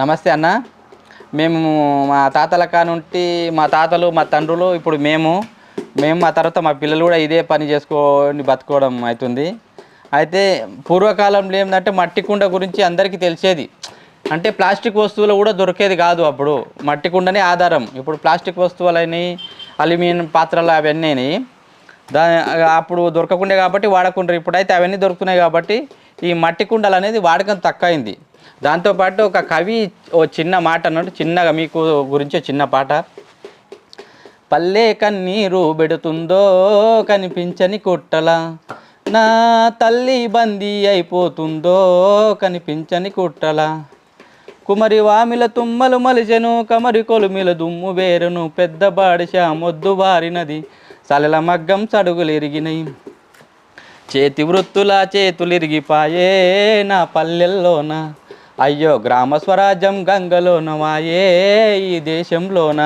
నమస్తే అన్న. మేము మా తాతల కానుంటి మా తాతలు మా తండ్రులు ఇప్పుడు మేము. మేము మా తర్వాత మా పిల్లలు కూడా ఇదే పని చేసుకొని బతుకోవడం అవుతుంది. అయితే పూర్వకాలంలో ఏంటంటే మట్టి కుండ గురించి అందరికీ తెలిసేది. అంటే ప్లాస్టిక్ వస్తువులు కూడా దొరికేది కాదు అప్పుడు. మట్టి కుండనే ఆధారం. ఇప్పుడు ప్లాస్టిక్ వస్తువులని అల్యూమినియం పాత్రలు అవన్నీ దా అప్పుడు దొరకకుండే కాబట్టి వాడకుండ్రు. ఇప్పుడైతే అవన్నీ దొరుకుతున్నాయి కాబట్టి ఈ మట్టి కుండలు అనేది వాడకం తక్కువైంది. దాంతోపాటు ఒక కవి ఓ చిన్న మాట అన్నట్టు చిన్నగా మీకు గురించి చిన్న పాట. పల్లె కన్నీరు పెడుతుందో కనిపించని కుట్టల నా తల్లి బందీ అయిపోతుందో కనిపించని కుట్టల. కుమరి వామిల తుమ్మలు మలిచెను కమరి కొలుమిల దుమ్ము వేరును పెద్ద బాడిశ మొద్దు బారినది సలల మగ్గం సడుగులు ఎరిగినయి. చేతి వృత్తుల చేతులిరిగిపాయే నా పల్లెల్లోన. అయ్యో గ్రామ స్వరాజ్యం గంగలోన వాయే ఈ దేశంలోన.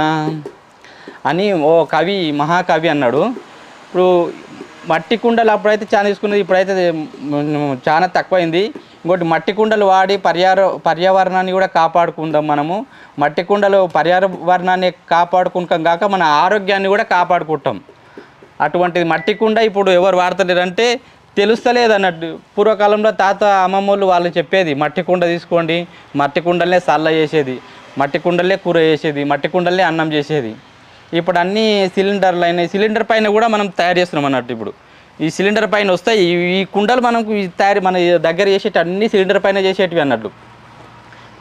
అని ఓ కవి మహాకవి అన్నాడు. ఇప్పుడు మట్టి కుండలు అప్పుడైతే చాలా తీసుకున్నది ఇప్పుడైతే చాలా తక్కువైంది. ఇంకోటి మట్టి కుండలు వాడి పర్యార పర్యావరణాన్ని కూడా కాపాడుకుందాం మనము. మట్టి కుండలు పర్యావరణాన్ని కాపాడుకుంటాం కాక మన ఆరోగ్యాన్ని కూడా కాపాడుకుంటాం. అటువంటిది మట్టి కుండ ఇప్పుడు ఎవరు వాడతలేరంటే తెలుస్తలేదు అన్నట్టు పూర్వకాలంలో తాత అమ్మమ్మలు వాళ్ళు చెప్పేది మట్టి కుండ తీసుకోండి మట్టి కుండలనే సల్ల చేసేది మట్టి కుండలే కూర చేసేది మట్టి కుండలే అన్నం చేసేది. ఇప్పుడు అన్ని సిలిండర్లు అయినాయి. సిలిండర్ పైన కూడా మనం తయారు చేస్తున్నాం అన్నట్టు ఇప్పుడు. ఈ సిలిండర్ పైన వస్తాయి ఈ- కుండలు మనకు తయారు మన దగ్గర చేసేటి అన్ని సిలిండర్ పైన చేసేటివి అన్నట్టు.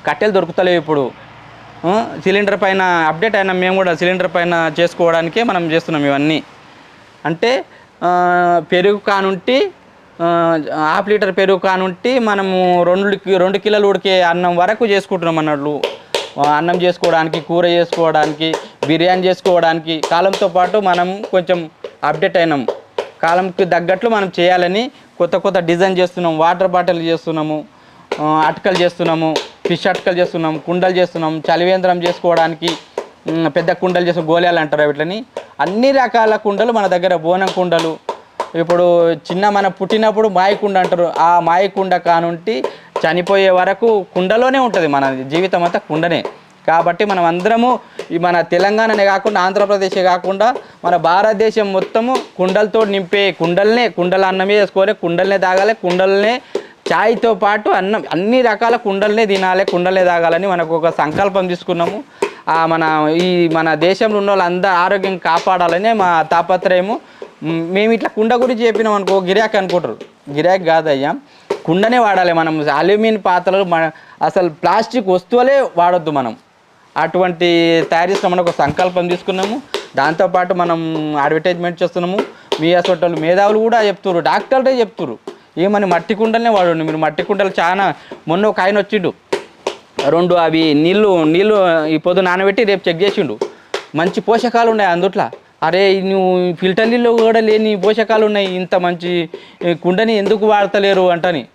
కట్టెలు దొరుకుతలేవు ఇప్పుడు. సిలిండర్ పైన అప్డేట్ అయినా మేము కూడా. సిలిండర్ పైన చేసుకోవడానికే మనం చేస్తున్నాం ఇవన్నీ. అంటే పెరుగు కానుంటి హాఫ్ లీటర్ పెరుగు కానుంటి మనము రెండు రెండు కిలోలు ఉడికే అన్నం వరకు చేసుకుంటున్నాం అన్నట్లు. అన్నం చేసుకోవడానికి కూర చేసుకోవడానికి బిర్యానీ చేసుకోవడానికి కాలంతో పాటు మనం కొంచెం అప్డేట్ అయినాం. కాలంకి తగ్గట్లు మనం చేయాలని కొత్త కొత్త డిజైన్ చేస్తున్నాం వాటర్ బాటిల్ చేస్తున్నాము అటకలు చేస్తున్నాము ఫిష్ అటకలు చేస్తున్నాం కుండలు చేస్తున్నాం చలివేంద్రం చేసుకోవడానికి పెద్ద కుండలు చేసే గోళాలు అంటారు వీటిని. అన్ని రకాల కుండలు మన దగ్గర బోనం కుండలు. ఇప్పుడు చిన్న మన పుట్టినప్పుడు మాయకుండ అంటారు. ఆ మాయకుండ కానుంటి చనిపోయే వరకు కుండలోనే ఉంటుంది మన జీవితం అంతా కుండనే. కాబట్టి మనం అందరము ఈ మన తెలంగాణనే కాకుండా ఆంధ్రప్రదేశే కాకుండా మన భారతదేశం మొత్తము కుండలతో నింపే కుండలనే కుండల అన్నమే చేసుకోవాలి కుండలనే తాగాలి కుండలనే చాయ్తో పాటు అన్నం అన్ని రకాల కుండలనే తినాలి కుండలనే తాగాలని మనకు ఒక సంకల్పం తీసుకున్నాము. మన ఈ మన దేశంలో ఉన్న వాళ్ళందరూ ఆరోగ్యం కాపాడాలనే మా తాపత్రయము. మేము ఇట్లా కుండ గురించి చెప్పినాం అనుకో గిరాక్ అనుకుంటారు. గిరాక్ కాదయ్యా. కుండనే వాడాలి మనం. అల్యూమినియం పాత్రలు మన అసలు ప్లాస్టిక్ వస్తువులే వాడొద్దు మనం. అటువంటి తయారు చేస్తున్నామని ఒక సంకల్పం తీసుకున్నాము. దాంతోపాటు మనం అడ్వర్టైజ్మెంట్ చేస్తున్నాము. మీ అసలు మేధావులు కూడా చెప్తున్నారు డాక్టర్లే చెప్తున్నారు ఏమని మట్టి కుండలనే వాడు మీరు మట్టి కుండలు చాలా మొన్న ఒక ఆయన వచ్చిండు. రెండు అవి నీళ్ళు నీళ్ళు ఈ పొద్దు నానబెట్టి రేపు చెక్ చేసిండు. మంచి పోషకాలు ఉన్నాయి అందుట్లో. అరే నువ్వు ఫిల్టర్ నీళ్ళు కూడా లేని పోషకాలు ఉన్నాయి. ఇంత మంచి కుండని ఎందుకు వాడతలేరు అంటని.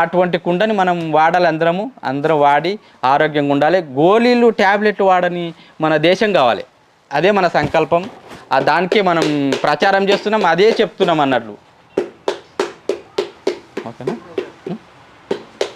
అటువంటి కుండని మనం వాడాలి అందరము. అందరం వాడి ఆరోగ్యంగా ఉండాలి. గోళీలు ట్యాబ్లెట్లు వాడని మన దేశం కావాలి. అదే మన సంకల్పం. దానికే మనం ప్రచారం చేస్తున్నాం. అదే చెప్తున్నాం అన్నట్లు. hakkında?